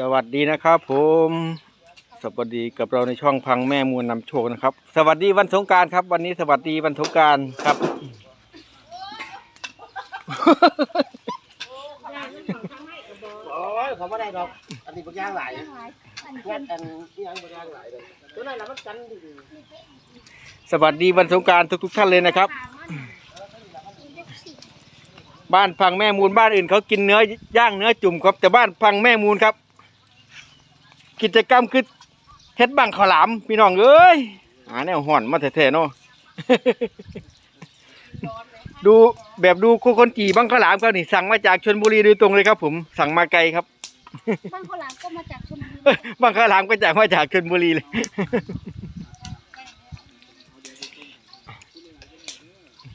สวัสดีนะครับผมสวัสดีกับเราในช่องพังแม่มูลนำโชคนะครับ สวัสดีวันสงกรารครับ วันนี้สวัสดีวันสงกรารครับโอ้ยเขาไม่ได้ดอก อันนี้บางอย่างหลายงัดอันนี้ยังบางอย่างหลายเลยตัวนั้นละมันกันดีสวัสดีวันสงกรารทุกๆท่านเลยนะครับ บ้านพังแม่มูลบ้านอื่นเขากินเนื้อย่างเนื้อจุ่มครับแต่บ้านพังแม่มูลครับ กิจกรรมคือเฮ็ดบังข้าวหลามพี่น้องเอ้ยหาแนวห่อนมาแท้ๆเนาะ ดูแบบดูโคคนจีบังข้าวหลามครับนี่สั่งมาจากชนบุรีโดยตรงเลยครับ ผมสั่งมาไกลครับ บ้านข้าวหลามก็มาจากชลบุรี บังข้าวหลามก็จากมาจากชนบุรีเลย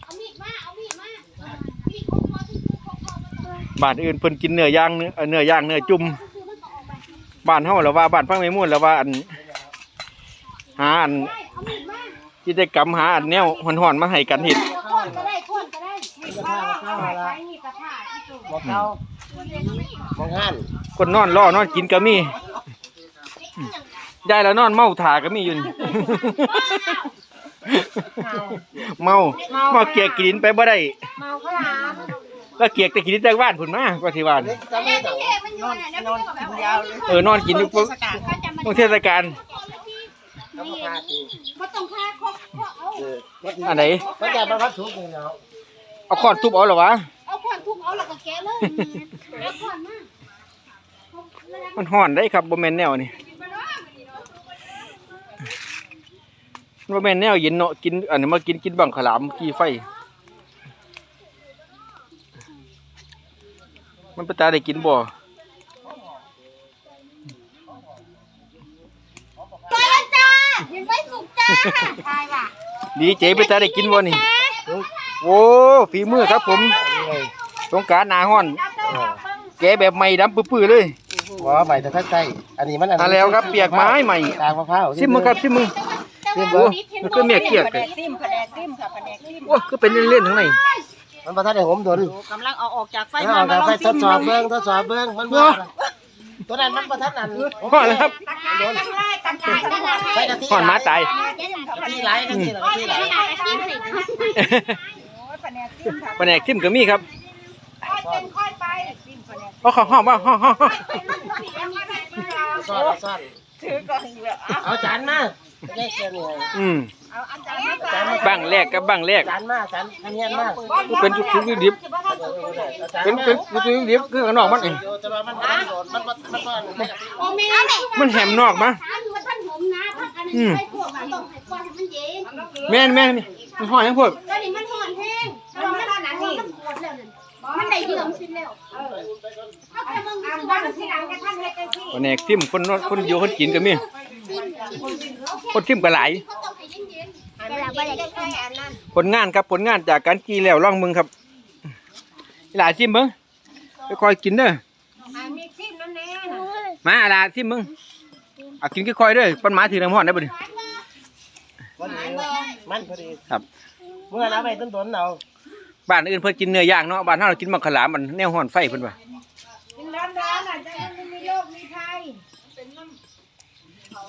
เอามีดมา เอามีดมามีดคงพอที่คือคงพอมาต่อบ้านอื่นเพิ่นกินเนื้อย่างเนื้อเนื้อย่างเนื้อจุ่ม บ้านเฮาแล้วว่าบ้านพังไม่ม่วนแล้วว่าอัน หาอันได้เอามีดมากิจกรรมหาอันแนวห่อนๆมาให้กันเห็ดเดี๋ยวก้อนก็ได้ก้อนก็ได้มีดมาเอาไปใช้มีดกระถาที่สุดๆบอกเก่ามองหันคนนอนรอนอนกินก็มียายแล้วนอนเมาถ่าก็มีอยู่นี่เมาเมาเกียกกินไปบ่ได้เมาข้าวหลาม แล้วเกียกแต่กินจากบ้านพุ่นมาก็สิว่านจำไม่ได้เอ๊ะมันอยู่น่ะเดี๋ยวมันก็แบบเออนอนกินอยู่ปุ๊บเขาจะมาช่วงเทศกาลเขาพาตีมาต้องฆ่าคอกเขาเอาเออมันอันไหนมันจะมาพัดทุกข์เนาะเอาค้อนทุบเอาเหรอวะเอาขวานทุบเอาแล้วก็แกะเลยเอาขวานมามันห่อนได้ครับบ่แม่นแนวนี่บ่แม่นแนวเย็นเนาะกินอันนี้มากินกินบังขาวหลามกี่ไฟ มันไปตาได้กินบ่ไปแล้วจ้ายังไม่สุกจ้าตายว่ะดีเจไปตาได้กินบ่นี่โอ้ฝีมือครับผมสงกรารหนาฮ้อน แกะแบบใหม่ดำปื้อๆเลยว่าใหม่แต่ถ้าใส่อันนี้มันอันมาแล้วครับเปียกไม้ใหม่ตางมะพร้าวซิมมึงครับซิมมึงซิมโอ้มันก็เมียเกียกเลยซิมแผนกซิมค่ะแผนกซิมโอ้ก็เป็นเล่นๆทั้งใน มันประทัดให้ผมโดนกำลังเอาออกจากไฟไฟมาไฟทดสอบเบิ้งทดสอบเบิ้งมันว่าตัวนั้นมันประทัดนั่นห่อนแล้วครับโดนตักไก่ตักไก่ใส่กะทิห่อนหมาตายกะทิไหลกะทิไหลกะทิไหลแผนกซิมค่ะแผนกซิมก็มีครับเป็นค่อยไปซิมแผนกเอาข้าวหอมว่าห่อห่อห่อซ่อนซ่อน ถือก่อนเหลือเอาเอาจานมาไม่ได้เสียนี่อืมเอาอันจานมาใส่บังแรกกับบังแรกจานมาจานทำเนียนมาเป็นจุกๆดิบๆเป็นเป็นจุกๆดิบคือข้างนอกมันเองแต่ว่ามันมันโดนมันมันมันมันโอ้แม่มันแหมนอกมาถามอยู่ว่าท่านผมนะท่านอันนี้ใส่พวกมันต้องให้ก่อนให้มันเย็นแม่นแม่นนี่มันห่อยังพวกแล้วนี่มันห่อนแห้งแล้วมันมันมันมันปวดแล้วนั่นมันได้เยื่อมสิ้นแล้วเออเอาแต่มึงคือว่ามันสิหลังกับท่านให้กันสิแผนกซิมคนนอนคนอยู่คนกินก็มีคนซิมก็หลายเขาต้องให้เย็นๆเวลาบ่ได้ใกล้ๆอันนั้นผลงานครับผลงานจากการกีแล้วล่องมึงครับหลายซิมเบิ้งไปคอยกินเด้อมีซิมนั่นแน่มาหลาซิมมึงเอากินค่อยๆเด้อปันหมาถือน้ำห่อนได้บ่ดิมันมันพอดีครับเมื่อเราไปต้นต้นเราบ้านอื่นเพิ่นกินเนื้อย่างเนาะบ้านเฮาเรากินมังคลามมันแนวห่อนไฟเพิ่นว่า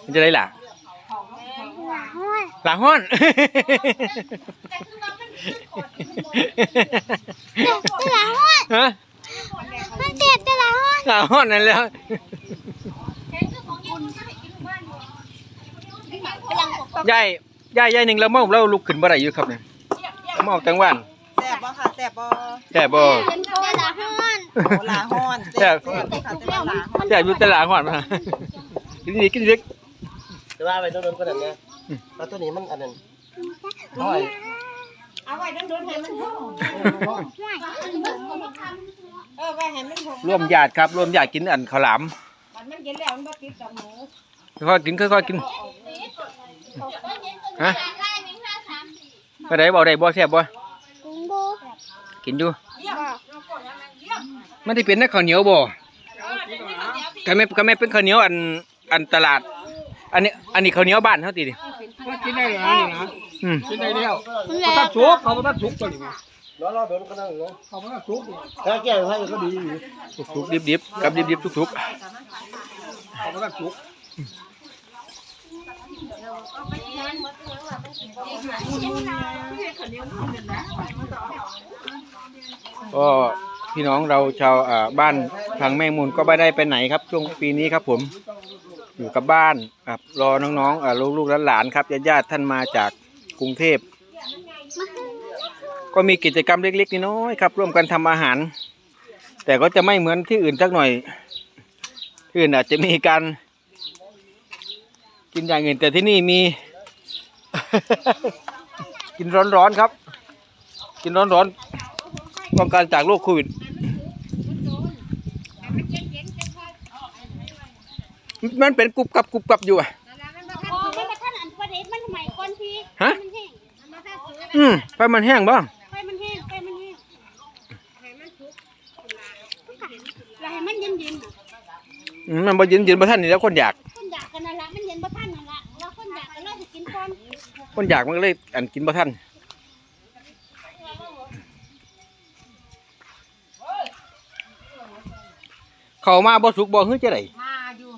มันจะได้ล่ะหลาห้อน ตลาดห้อนฮะมันเจ็บตลาดห้อนหลาห้อนนั่นแหล้วกำลังปกยายยายยายหนึงแล้วเมาแล้วลุกขึ้นบ่ได้อยู่ครับเนี่ยเมาตั้งวันแซ่บบ่ค่ะแซ่บบ่แต่บ่เป็นตลาดห้อนโหลาฮ้อนแซ่บแซ่บค่ะ แซ่บหลาฮ้อนแต่อยู่แตหลาห้อนมากินดีกินดี แต่ว่าไปต้นต้นก็แบบนี้แล้วตัวนี้มันอันนั้นน้อยเอาไว้โดนๆให้มันหอมเออไว้ให้มันหอมร่วมญาติครับร่วมญาติกินอันข้าวหลามมันมันกินแล้วมันบ่ติดกับหมูค่อยๆกินค่อยๆกินฮะก็ได้บ่ได้บ่แซ่บบ่กุ้งโบกินอยู่มันที่เป็นนักข้าวเหนียวบ่ก็ไม่ก็ไม่เป็นข้าวเหนียวอันอันตลาด อันนี้ อันนี้ข้าวเหนียวบ้านเฮาติดิกินได้เหรอนี่นะอืมกินได้แล้วมันเขาแล้ตัวดสุกเขาตัดสุกตัวนี้แล้วเราโดนก็นั่งเนาะเขาตัดสุกถ้าแก้ให้ก็ดีอยู่ทุกๆดิบๆกับดิบๆทุกๆเขาบ่ทันสุกก็พี่น้องเราชาวอ่าบ้านพังแม่มูลก็ไม่ได้ไปไหนครับช่วงปีนี้ครับผม อยู่กับบ้านครับรอน้องๆอ่าลูกๆหลานๆครับญาติๆท่านมาจากกรุงเทพ ก็มีกิจกรรมเล็กๆน้อยๆครับ ร่วมกันทำอาหาร แต่ก็จะไม่เหมือนที่อื่นสักหน่อยที่อื่นอาจจะมีการกินอย่างอื่นแต่ที่นี่มี กินร้อนๆครับ กินร้อนๆป้องกันจากโรคโควิด มันเป็นกรุบกรับกรุบกรับอยู่อะโอ้ไม่กระทั่งอันประเด็นมันทำไมก่อนพี่ฮะมันแห้งมันมาแค่ซื้ออืมไฟมันแห้งบ้างไฟมันแห้งไฟมันแห้งแล้วให้มันเย็นเย็นๆน่ะอืมมันบ่เย็นเย็นบ่ท่านนี่แล้วคนอยากคนอยากกันนั่นละมันเย็นบ่ทันนั่นละแล้วคนอยากกันเลยสิกินก่อนคนอยากมันก็เลยอันกินบ่ท่านเข้ามาบ่สุกบ่ฮื้อจะไดมาอยู่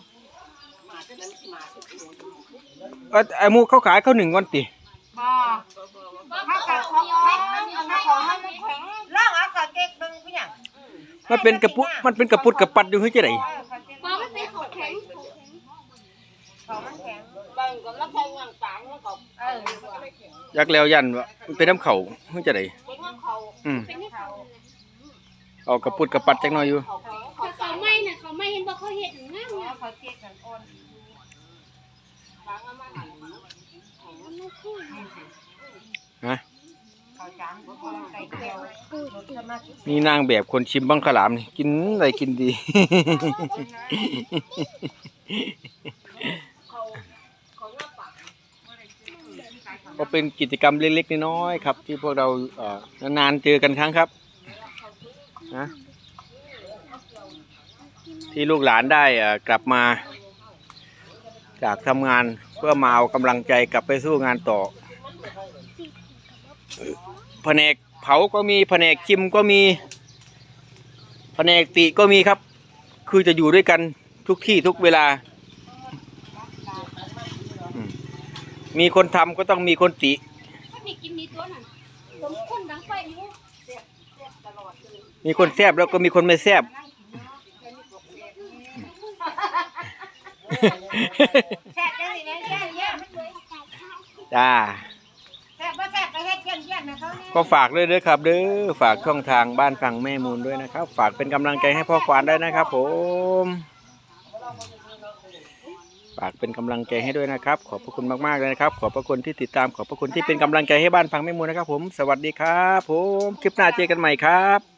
เอ้ยไอ้หมูเขาขายเขาหนึ่งวันติ บ่ถ้ากัดของไม่เอามาขอให้มันแข็งลองเอากระเก็กดึงพี่หยังมันเป็นกระปุกมันเป็นกระปุดกระปัดอยู่ฮื้อจะไดเออกระเก็กบอกมันเป็นของแข็งของมันแข็งแบ่งกับแล้วแข็งอย่างต่างแล้วก็เอออยากแล้วยันว่ามันเป็นน้ำเขาเฮื้อจะไดเป็นของเขาอืมเป็นให้เขาเอากระปุดกระปัดจักหน่อยอยู่ เขาเขาไม่น่ะเขาไม่เห็นบ่เขาเฮ็ดงามเอางามกระเก็กกันอ่อน ฮะเขาจานบ่พอไก่เจียวรสสมาธินี่นางแบบคนชิมบังขลามนี่กินอะไรกินดี ก็เป็นกิจกรรมเล็กๆน้อยๆครับ ที่พวกเราเอ่อนานๆเจอกันครั้งครับนะที่ลูกหลานได้เอ่อกลับมา จากทำงานเพื่อมาเอากำลังใจกลับไปสู้งานต่อแผนกเผาก็มีแผนกชิมก็มีแผนกติก็มีครับ คือจะอยู่ด้วยกันทุกที่ทุกเวลาอืมมีคนทำก็ต้องมีคนติคนนี้กินนี่ตัวนั้นสมคนดังไฟอยู่มีคนแซบแล้วก็มีคนไม่แซบ แซ่บจังสิแม่แซ่บเยี่ยมจ้าแซ่บบ่แซ่บไปเฮ็ดเยี่ยมเยี่ยมนะเขาเนี่ยก็ฝากด้วยเด้อครับ เด้อฝากช่องทางบ้านฟังแม่มูลด้วยนะครับ ฝากเป็นกำลังใจให้พ่อควานได้นะครับ ผมฝากเป็นกำลังใจให้ด้วยนะครับ ขอบพระคุณมากๆเลยนะครับ ขอบพระคุณที่ติดตามขอบพระคุณที่เป็นกำลังใจให้บ้านฟังแม่มูลนะครับ ผมสวัสดีครับ ผมคลิปหน้าเจอกันใหม่ครับ